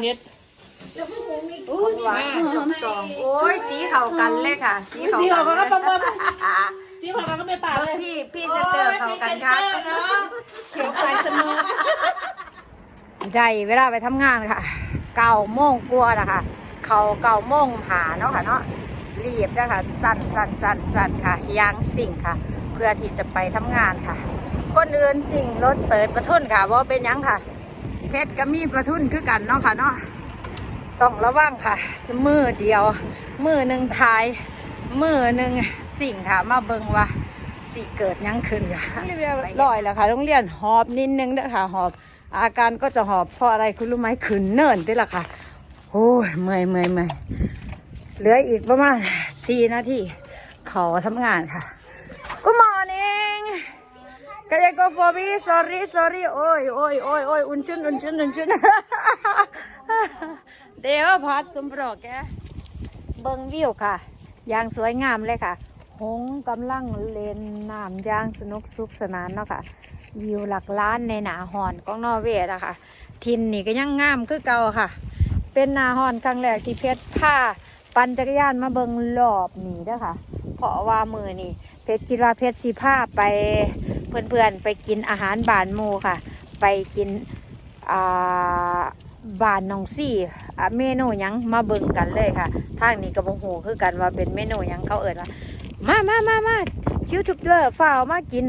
เผ็ดหวานจบสองโอ้ยสีเข้ากันเลยค่ะ สีสีเข้าเขากันก็ประมาณสีเขาก็ไม่ปากเบิ่เลงยพี่พี่สเตอร์เข้ากันครับเขียวไปเสมอได้เวลาไปทำงานค่ะเก้าโมงกลัวานะคะเขาเก้าโมงหาเนาะค่ะเนาะรีบนะคะจันจันจันจันค่ะยางสิ่งค่ะ เพื่อที่จะไปทำงานค่ะก้นเอือนสิ่งรถเปิดประทุนค่ะว่าเป็นหยังค่ะ เพชรก็มีประทุนคือกันเนาะค่ะเนาะต้องระวังค่ะ มือเดียว มือหนึ่งทาย มือหนึ่งสิ่งค่ะ มาเบิงว่าสิเกิดยังขึ้นค่ะเรียบร้อยแล้วค่ะโรงเรียนหอบนิดนึงเด้อค่ะ หอบ อาการก็จะหอบเพราะอะไรคุณรู้ไหมขึ้นเนินติละค่ะโอ้ยเมื่อยเมื่อยเมื่อยเหลืออีกประมาณสี่นาทีขาทำงานค่ะ กายก็ for me sorry sorry โอ้ยโอ้ยโอ้ยโอ้ยอุ่นชื้นอุ่นชื้นอุ่นชื้นเดี๋ยวพัดสมปรอกแกเบิงวิวค่ะ อย่างสวยงามเลยค่ะ หงกำลังเล่นน้ำย่างสนุกสุขสนานเนาะค่ะ วิวหลักล้านในหนาหอนของนอร์เวย์นะคะทินนี่ก็ยังงามคือเก่าค่ะ เป็นหนาหอนครั้งแรกที่เพชรผ้าปั่นจักรยานมาเบิงรอบนี่เด้อค่ะ เพราะว่ามือนี่เพชรคิดว่าเพชรสีผ้าไป เพื่อนๆไปกินอาหารบานหมูค่ะ ไปกินอ่าบานนองซี่เมนูยังมาเบิงกันเลยค่ะทางนี้ก็บ่ฮู้คือกันว่าเป็นเมนูยังเขาเอ่ยว่ามามามามาชิวทุบเด้อฝ้าวมากิน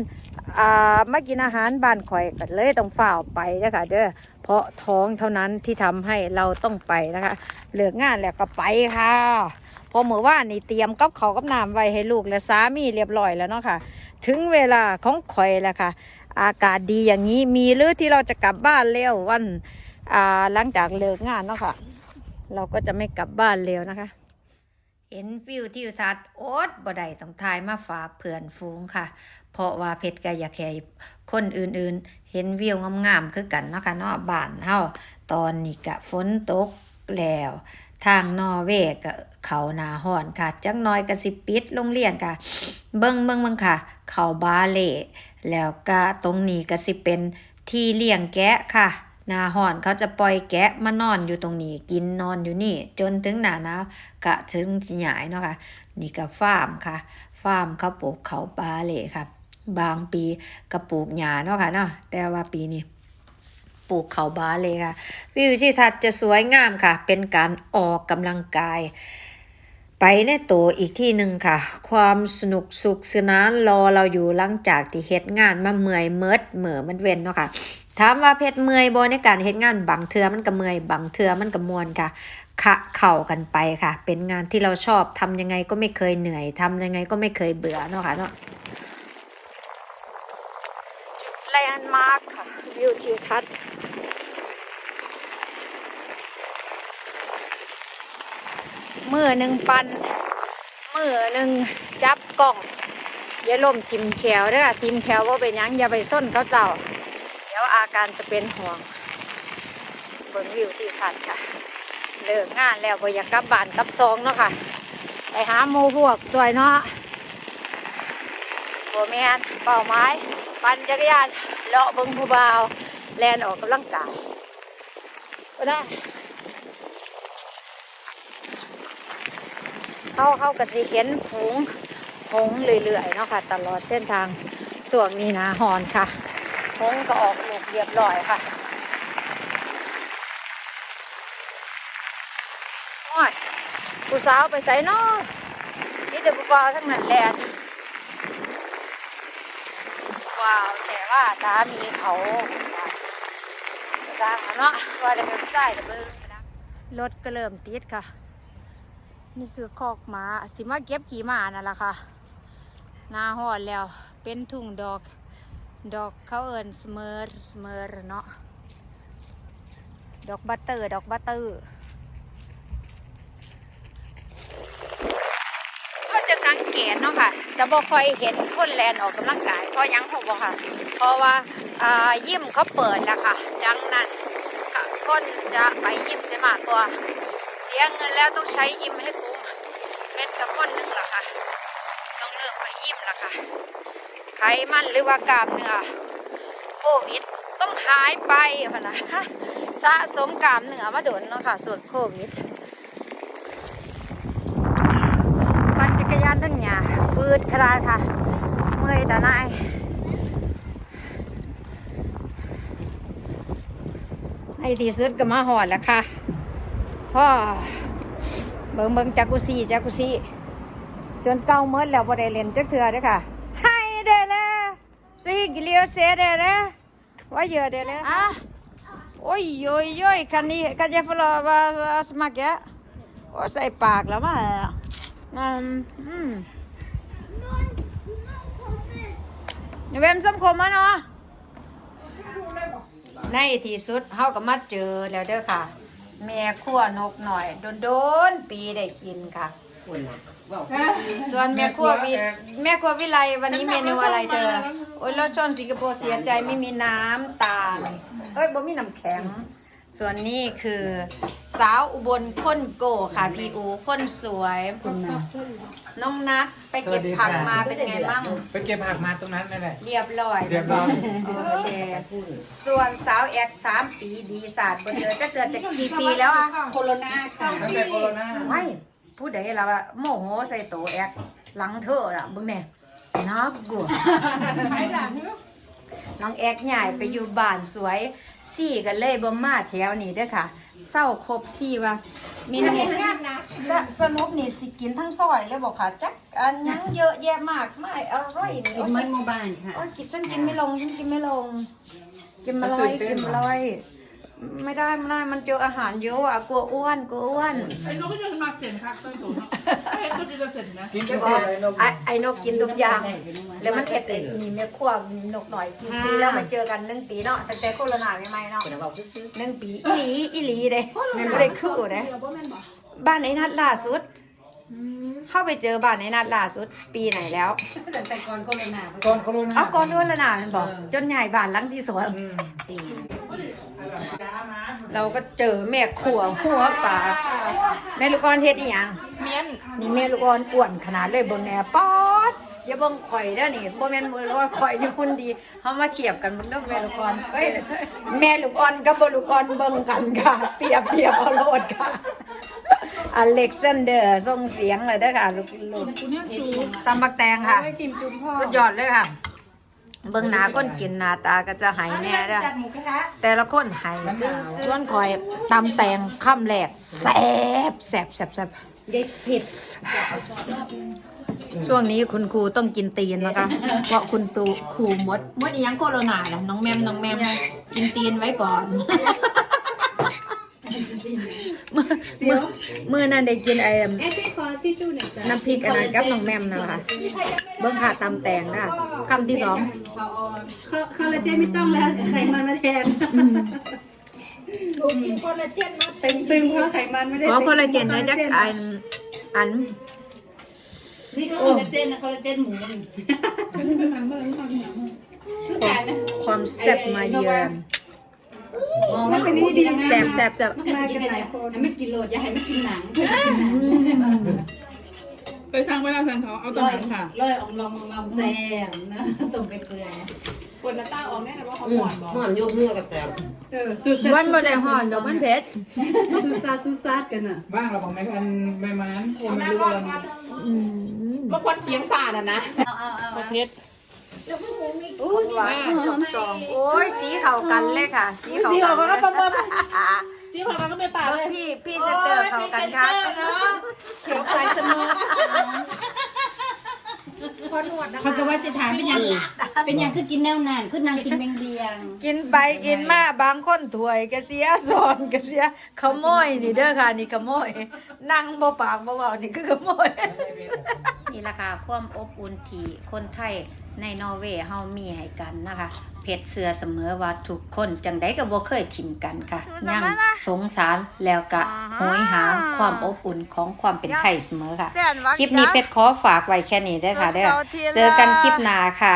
มากินอาหารบ้านข่อยกันเลยต้องฝ่าวไปนะคะเด้อเพราะท้องเท่านั้นที่ทำให้เราต้องไปนะคะเลิกงานแล้วก็ไปค่ะพอเมื่อว่านนี่เตรียมกับเขากับน้ำไว้ให้ลูกและสามีเรียบร้อยแล้วเนาะค่ะ ถึงเวลาของข่อยแล้วค่ะ อากาศดีอย่างนี้มีหรือที่เราจะกลับบ้านเร็ววันอ่าหลังจากเลิกงานเนาะค่ะ เราก็จะไม่กลับบ้านเร็วนะคะ เห็นฟิวทิวทัศน์โอ๊ตบ่ได้ต้องทายมาฝากเพื่อนฟูงค่ะ เพราะว่าเพชรก็อยากให้คนอื่นๆ เห็นวิวงามๆคือกันเนาะค่ะเนาะบ้านเฮาตอนนี้ก็ฝนตกแล้ว ทางนอร์เวย์ก็เขานาฮ้อนค่ะ จักหน้อยก็สิปิดโรงเรียนค่ะ เบิ่งเบิ่งเบิ่งค่ะ เขาบาเล่แล้วก็ตรงนี้ก็สิเป็นที่เลี้ยงแกะค่ะนาฮ้อนเขาจะปล่อยแกะมานอนอยู่ตรงนี้ กินนอนอยู่นี่ จนถึงหนาหนาวก็ถึงสิหยายเนาะค่ะ นี่ก็ฟาร์มค่ะ ฟาร์มเขาปลูกเขาบาเล่ค่ะ บางปีก็ปลูกหญ้าเนาะค่ะเนาะแต่ว่าปีนี้ ปลูกเขาบาเล่ค่ะ วิวที่ทัศน์จะสวยงามค่ะ เป็นการออกกำลังกาย ไปในโตวอีกที่หนึ่งค่ะ ความสนุกสุขสนานรอเราอยู่หลังจากที่เฮ็ดงานมาเมื่อยเมิดเหมือมันเว้นเนาะค่ะถามว่าเพชรเมื่อยบในการเฮ็ดงานบางเทือมันก็เมื่อยบางเทือมันก็มวนค่ะขะเข่ากันไปค่ะ เป็นงานที่เราชอบทำยังไงก็ไม่เคยเหนื่อยทำยังไงก็ไม่เคยเบื่อเนาะค่ะเนาะแลนด์มาร์คค่ะวิวทิวทัศน์ มือหนึ่งปันมือหนึ่งจับกล้องอย่าล่มทิมแขวเด้อทิมแขวว่าเป็นยังอย่าไปส้นเขาเจ้า เดี๋ยวอาการจะเป็นห่วงเบิ่งวิวทิวทัศน์ค่ะเลิกงานแล้วบ่อยากกลับบ้านกลับซองเนาะค่ะ ไปหาหมูพวกตัวเนาะโบแมนเป้าไม้ ปั่นจักรยานเลาะเบิ่งผู้บ่าว แลนออกกำลังกายก็ได้ เข้าเข้ากระสีเห็นฝูงหงส์เรื่อยๆเนาะค่ะ ตลอดเส้นทางส่วงนี้นะหอนค่ะหงส์ก็ออกลูกเรียบร้อยค่ะโอ้ยผู้สาวไปใส่นอนี่แต่ผู้บ่าวทั้งนั้นแหละว้าวแต่ว่าสามีเขาสร้างเขาเนาะว่าได้เป็นไส้ระเบิดรถก็เริ่มติดค่ะ นี่คือคอกหมาสิมาเก็บขี่หมานั่นแหละค่ะนาหอดแล้ว เป็นทุ่งดอก ดอกเขาเอิญสเมอร์สเมอร์เนาะ ดอกบัตเตอร์ ดอกบัตเตอร์ก็จะสังเกตเนาะค่ะ จะบ่คอยเห็นคนแลนออกกำลังกายเพราะยังเพราะบ่ค่ะ เพราะว่าอ่ายิมเขาเปิดแล้วค่ะ ดังนั้นก็คนจะไปยิมใช่มากกว่า สียเงินแล้วต้องใช้ยิมให้คุ้มเป็นกับคนหนึงล่ะค่ะต้องเลือกไปยิมล่ะค่ะไขมันหรือว่ากล้ามเนื้อโควิดต้องหายไปพะนะสะสมกล้ามเนื้อมาโดนเนาะค่ะส่วนโควิดปั่นจักรยานทั้งหยาฟืดขนาดค่ะ เมื่อยแต่นายในที่สุดก็มาหอดแล้วค่ะ พ่อเบิ่งเบิ่งจักกุซี่จักกุซี่จนเก่าเมื่อแล้วบ่ได้เล่นจักเทื่อเด้อค่ะให้เด้อเลยสิกิเลียวเสเด้อเลยว่าเยอะเด้อเลยอะ Oj, oj, oj, kan, ni, kan jag få lov att smaka? Och säg pagla med. Mm. Mm. Vem som kommer nå? ในที่สุดเฮาก็มาเจอแล้วเด้อค่ะ แม่ขั้วนกหน่อยโดนๆปีได้กินค่ะส่วนแม่ครัววิแม่ครัววิไลวันนี้เมนูอะไรเธอ โอ้ยรสช่อนสิงคโปร์เสียใจไม่มีน้ำตาล เอ้ยบ่มีน้ำแข็ง ส่วนนี้คือสาวอุบลค้นโกค่ะพี่อูค้นสวยน้องนัดไปเก็บผักมาเป็นไงบ้างไปเก็บผักมาตรงนั้นนั่นแหละเรียบร้อยเรียบร้อยโอเคส่วนสาวแอกสามปีดีศาสตร์บนเรือจะเกิดจากกี่ปีแล้วอะโคโรนาค่ะตั้งแต่โคโรนาไม่ผู้ใดล่ะว่าโมโหใส่โตแอกหลังเธอล่ะเบึงแน่น่ากลัวใครด่าพี่ น้องแอกใหญ่ไปอยู่บ้านสวยสี่กันเลยบ่มาแถวนี้เด้อค่ะเศร้าครบสี่ว่ามีน้ำงานนะสสนุกนี่สิกินทั้งซอยเลยบอกค่ะจักอันยังเยอะแยะมากไม่อร่อยนี่กินมันโมบายค่ะ โอ้ยกินฉันกินไม่ลงฉันกินไม่ลงกินมาลอยกินมาลอย ไม่ได้ไม่ได้มันเจออาหารเยอะอะกลัวอ้วนกลัวอ้วน ไอ้นกก็จะมาเสียนค่ะต้นถูกไอ้ก็จะเสร็จนะกินกาแฟอะไรนมไอ้ไอ้นกกินทุกอย่าง แล้วมันเอ็ดเอ็ดมีแม่ขั้วมีนกหน่อยกี่ปีแล้วมาเจอกันหนึ่งปีเนาะตั้งแต่โควิดใหม่ๆเนาะหนึ่งปีอีหลีอีหลีเด้ไม่ได้คู่เด้บ้านไอ้นัดล่าสุดเข้าไปเจอบ้านไอ้นัดล่าสุดปีไหนแล้วแต่ก่อนก็เลยหนาก่อนโคโรนาเอาก่อนด้วยละนามันบอกจนใหญ่บ้านหลังที่สองอืมตี เราก็เจอแม่ขัวหัวปลาแม่ลูกอ่อนเฮ็ดอีหยังเมียนนี่แม่ลูกอ่อนอ้วนขนาดเลยเบิ่งแหน่ป๊อดอย่าเบิ่งข่อยเด้อนี่บ่แม่นมือว่าข่อยนี่หุ่นดีเฮามาเทียบกันเบิ่งเด้อแม่ลูกอ่อนเอ้ยแม่ลูกอ่อนกับบ่ลูกอ่อนเบิ่งกันค่ะ เปรียบเทียบเอาโลดค่ะอเล็กซานเดอร์ส่งเสียงเลยเด้อค่ะ ลูกลูกกูเนี่ยสูงตำบักแตงค่ะจิ้มจุ่มพ่อสุดยอดเลยค่ะ เบิ่งหน้าคนกินหน้าตาก็จะหายแน่เด้อจัดหมูกระทะแต่ละคนหายส่วนคอยตำแตงข้ามแหลกแสบแสบแสบแสบเด็กเผ็ดช่วงนี้คุณครูต้องกินตีนนะคะ เพราะคุณตูครูมดมดอีหยังโคโรนาล่ะน้องแมมน้องแมมกินตีนไว้ก่อน มือมือมือนั่นได้กินไอ้เอ๊ะพี่ขอทิชชู่หน่อยจ้ะน้ำพริกอันนั้นกับน้องแมมนะคะเบิ้งค่ะตำแตงนะคะคำที่สองคอลลาเจนไม่ต้องแล้วไขมันมาแทนลูกกินคอลลาเจนมาเต็มตึงเพราะไขมันไม่ได้ขอคอลลาเจนนะจ๊ะอันอันนี่ก็คอลลาเจนนะคอลลาเจนหมูหนังเบอร์หนังหนังคือจ่ายนะความแซ่บมาเยือนอ๋อ ไม่เป็นนี่ดีนะแซ่บแซ่บแซ่บมากันหลายคนให้มันกินโหลดอย่าให้มันกินหนังไปสั่งไปแล้วสั่งเขาเอาตัวหนังค่ะลอยออกลองลองแซมนะต้มไปเปื่อยปวดหน้าตาออกแน่เลยว่าเขาหวานบอกหอนยกเนื้อกับแกเออสุดมันบ่ได้ห่อนดอกมันเผ็ดสุดซาสุดซาดกันอะบ้างเราบอกไหมกันใบไม้โอ้เอาหไม่น้ารู้ร้อนวันมาบางคนเสียงป่าน่ะนะประเภทหวานจบสองโอ้ยสีเข้ากันเลยค่ะ สีเข้าสีกัออกนมาเลก็ยประมาณสีของเราก็ไม่ป่าเบิ่เลงยพี่พี่เซนเตอร์เข้ากันค่ะเขียวขายเสมอเขาก็ว่าจะถามเป็นยังเป็นยังคือกินแนวนานคือนางกินเบงเบียงกินไปกินมาบางคนถวยก็เสียสอนก็เสียขโมยนี่เด้อค่ะนี่ขโมยนั่งบ่ปากบ่เว้านี่คือขโมยนี่ราคาความอบอุ่นที่คนไทย ในนอร์เวย์เฮามีให้กันนะคะ เพชรเสือเสมอว่าทุกคนจังไดก็บ่เคยถิ่มกันค่ะยังสงสารแล้วก็โหยหาความอบอุ่นของความเป็นไทยเสมอค่ะ คลิปนี้เพชรขอฝากไว้แค่นี้เด้อค่ะเด้อเจอกันคลิปหน้าค่ะ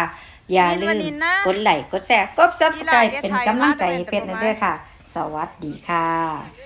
อย่าลืมกดไลค์กดแชร์กด Subscribe เป็นกำลังใจให้เพชรนะเด้อค่ะ สวัสดีค่ะ